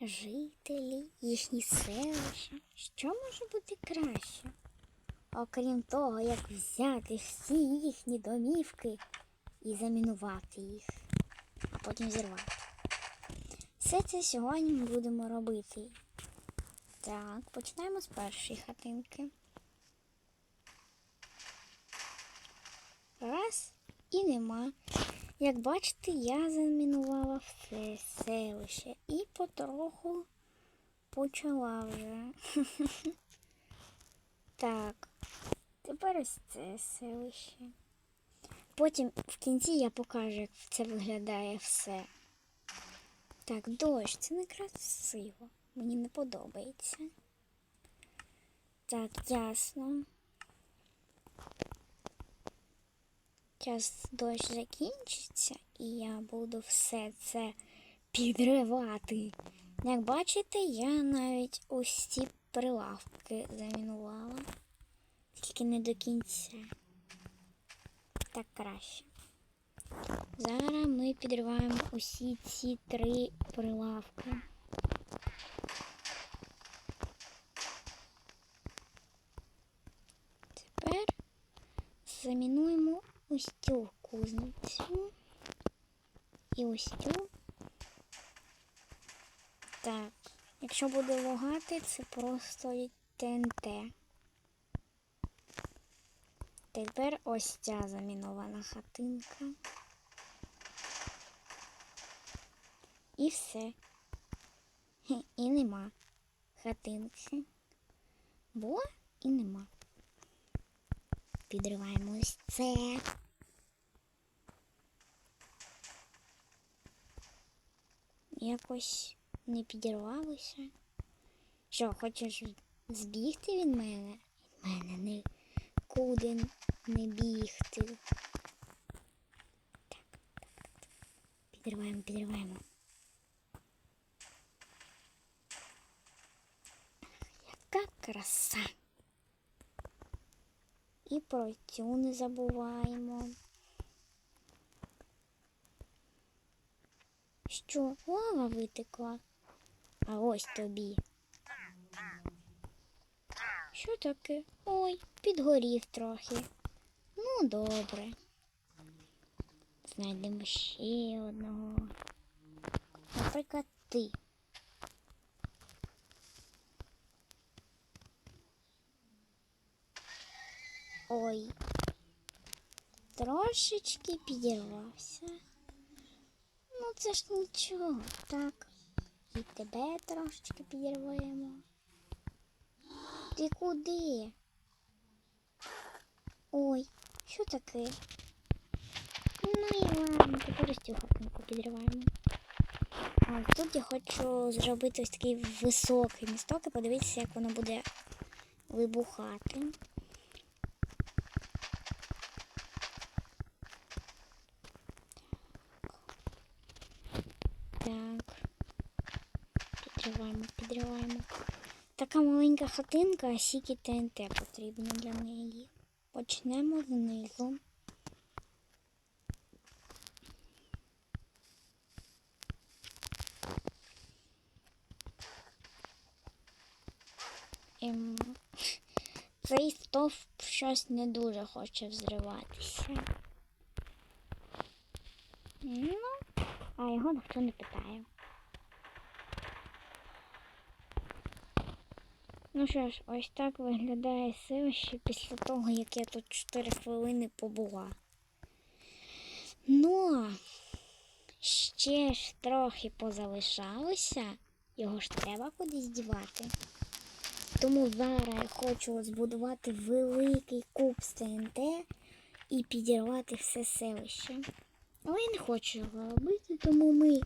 жителі, їхні селища. Що може бути краще? Окрім того, як взяти всі їхні домівки і замінувати їх, а потім зірвати. Все це сьогодні ми будемо робити. Так, починаємо з першої хатинки. Раз і нема. Як бачите, я замінувала все селище і потроху почала вже. Так, тепер ось це селище. Потім в кінці я покажу, як це виглядає все. Так, дощ, це не красиво. Мені не подобається. Так, ясно. Зараз дощ закінчиться, і я буду все це підривати. Як бачите, я навіть ось ці прилавки замінувала. Тільки не до кінця. Так краще. Зараз ми підриваємо усі ці три прилавки. Тепер замінуємо ось цю кузницю і ось цю. Так, якщо буде лагати, це просто від ТНТ. Тепер ось ця замінована хатинка. І все. І нема хатинки. Було і нема. Підриваємо ось це. Якось не підірвалося. Що, хочеш збігти від мене? Від мене не бігти. Так, так, так, так. Підриваємо, підриваємо. Яка краса. І про цю не забуваємо. Що, лава витекла? А ось тобі. Що таке? Ой, підгорів трохи. Ну, добре. Знайдемо ще одного. Наприклад, ти. Ой. Трошечки підірвався. Ну, це ж нічого, так. І тебе трошечки підірвемо. Ти куди? Ой, що таке? Ну і ладно, тепер цю хатинку підриваємо. А тут я хочу зробити ось такий високий місток і подивитися, як воно буде вибухати. Так. Підриваємо, підриваємо. Така маленька хатинка, а сіки ТНТ потрібно для неї. Почнемо знизу. Ем, цей стовп щось не дуже хоче взриватися. Ну, а його ніхто не питає. Ну що ж, ось так виглядає селище після того, як я тут 4 хвилини побула. Ну, ще ж трохи позалишалося, його ж треба кудись дівати. Тому зараз я хочу збудувати великий куб з ТНТ і підірвати все селище. Але я не хочу його робити, тому ми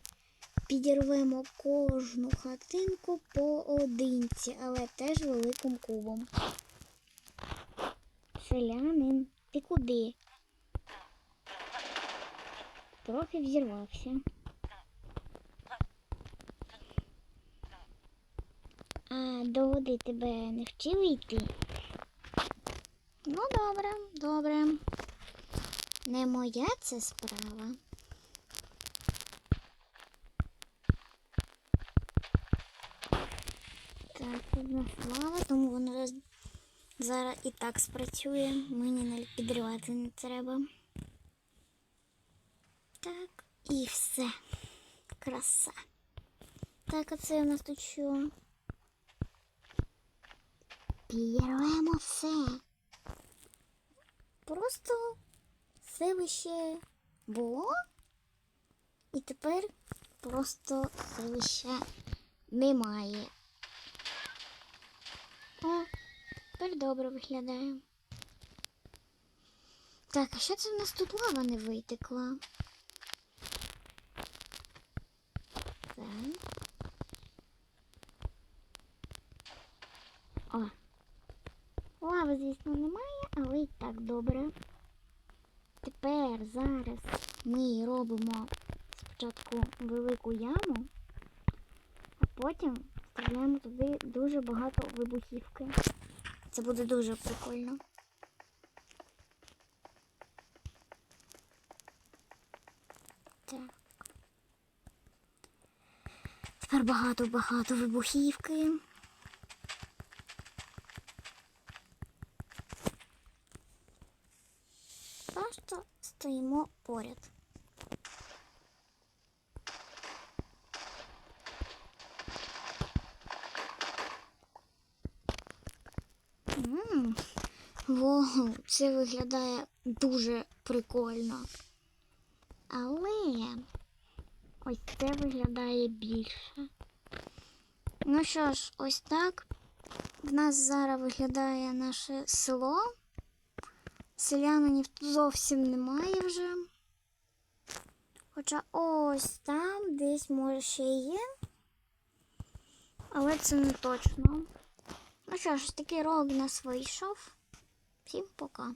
підірвемо кожну хатинку поодинці, але теж великим кубом. Селянин, ти куди? Трохи взірвався. А до води тебе не вчили йти? Ну, добре, добре. Не моя це справа. Так, тут у нас лава, тому воно зараз і так спрацює. Мені навіть підривати не треба. Так, і все. Краса. Так, а це у нас тут що? Підірвемо все. Просто селище було. І тепер просто селища немає. О, тепер добре виглядає. Так, а що це в нас тут лава не витекла? Так. О. Лави, звісно, немає, але і так добре. Тепер зараз ми робимо спочатку велику яму, а потім вставляємо туди дуже багато вибухівки. Це буде дуже прикольно. Так. Тепер багато-багато вибухівки. Просто стоїмо поряд. Вау, це виглядає дуже прикольно. Але ось це виглядає більше. Ну що ж, ось так. В нас зараз виглядає наше село. Селянинів зовсім немає вже. Хоча ось там десь може ще є. Але це не точно. Ну що ж, такий ролик у нас вийшов. Всім пока.